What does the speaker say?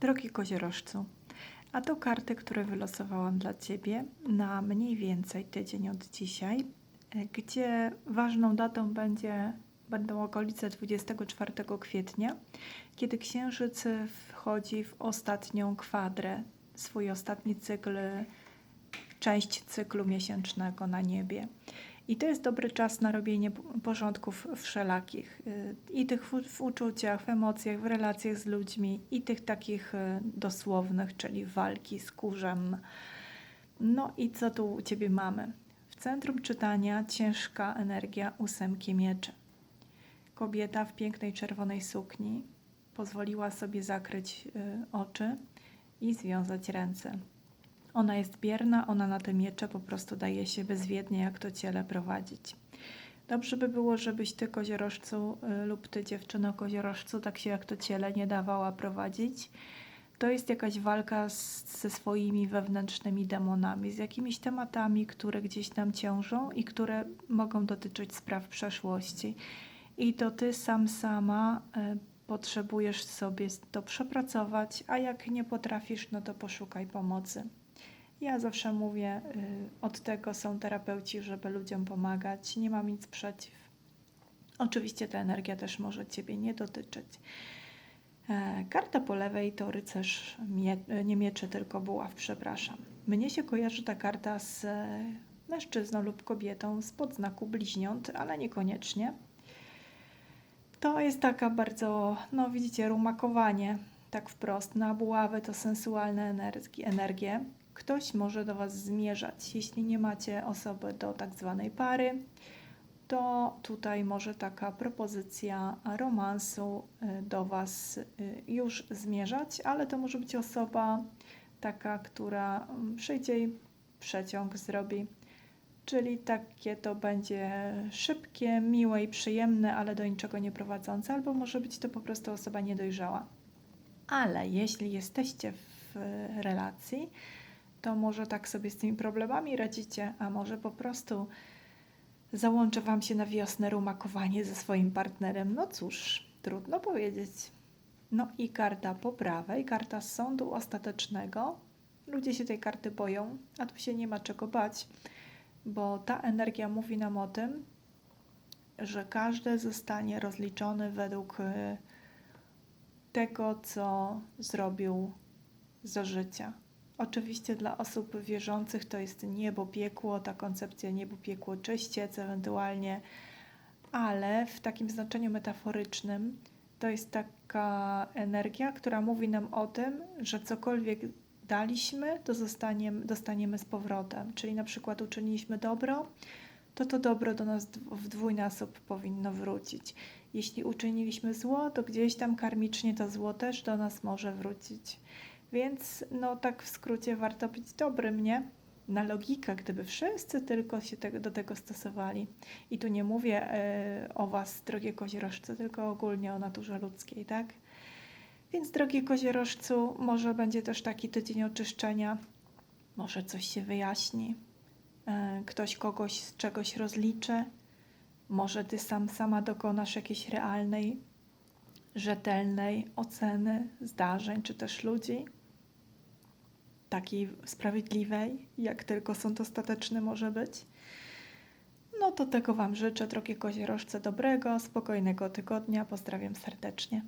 Drogi koziorożcu, a to karty, które wylosowałam dla Ciebie na mniej więcej tydzień od dzisiaj, e, gdzie ważną datą będzie, będą okolice 24 kwietnia, kiedy Księżyc wchodzi w ostatnią kwadrę, swój ostatni cykl, część cyklu miesięcznego na niebie. I to jest dobry czas na robienie porządków wszelakich. y, I tych w, w uczuciach, w emocjach, w relacjach z ludźmi, i tych takich y, dosłownych, czyli walki z kurzem. No i co tu u Ciebie mamy? W centrum czytania ciężka energia ósemki mieczy. Kobieta w pięknej czerwonej sukni pozwoliła sobie zakryć y, oczy i związać ręce. Ona jest bierna, ona na te miecze po prostu daje się bezwiednie, jak to ciele prowadzić. Dobrze by było, żebyś ty koziorożcu y, lub ty dziewczyno koziorożcu tak się jak to ciele nie dawała prowadzić. To jest jakaś walka z, ze swoimi wewnętrznymi demonami, z jakimiś tematami, które gdzieś tam ciążą i które mogą dotyczyć spraw przeszłości. I to ty sam sama y, potrzebujesz sobie to przepracować, a jak nie potrafisz, no to poszukaj pomocy. Ja zawsze mówię, y, od tego są terapeuci, żeby ludziom pomagać. Nie mam nic przeciw. Oczywiście ta energia też może Ciebie nie dotyczyć. E, Karta po lewej to rycerz, mie nie mieczy, tylko buław, przepraszam. Mnie się kojarzy ta karta z e, mężczyzną lub kobietą z podznaku bliźniąt, ale niekoniecznie. To jest taka bardzo, no widzicie, rumakowanie, tak wprost. Na buławę to sensualne energi- energie. Ktoś może do Was zmierzać. Jeśli nie macie osoby do tak zwanej pary, to tutaj może taka propozycja romansu y, do Was y, już zmierzać, ale to może być osoba taka, która mm, przyjdzie i przeciąg zrobi. Czyli takie to będzie szybkie, miłe i przyjemne, ale do niczego nie prowadzące, albo może być to po prostu osoba niedojrzała. Ale jeśli jesteście w y, relacji, to może tak sobie z tymi problemami radzicie, a może po prostu załączy Wam się na wiosnę rumakowanie ze swoim partnerem. No cóż, trudno powiedzieć. No i karta po prawej, karta sądu ostatecznego. Ludzie się tej karty boją, a tu się nie ma czego bać, bo ta energia mówi nam o tym, że każdy zostanie rozliczony według y, tego, co zrobił za życia. Oczywiście dla osób wierzących to jest niebo, piekło, ta koncepcja niebo, piekło, czyściec ewentualnie, ale w takim znaczeniu metaforycznym to jest taka energia, która mówi nam o tym, że cokolwiek daliśmy, to zostaniemy, dostaniemy z powrotem. Czyli na przykład uczyniliśmy dobro, to to dobro do nas w dwójnasób powinno wrócić. Jeśli uczyniliśmy zło, to gdzieś tam karmicznie to zło też do nas może wrócić. Więc no tak w skrócie warto być dobrym, nie? Na logikę, gdyby wszyscy tylko się tego, do tego stosowali. I tu nie mówię e, o Was, drogie koziorożce, tylko ogólnie o naturze ludzkiej, tak? Więc drogi koziorożcu, może będzie też taki tydzień oczyszczenia, może coś się wyjaśni, e, ktoś kogoś z czegoś rozliczy, może Ty sam sama dokonasz jakiejś realnej, rzetelnej oceny zdarzeń czy też ludzi, takiej sprawiedliwej, jak tylko sąd ostateczny może być. No to tego Wam życzę, drogie koziorożce, dobrego, spokojnego tygodnia. Pozdrawiam serdecznie.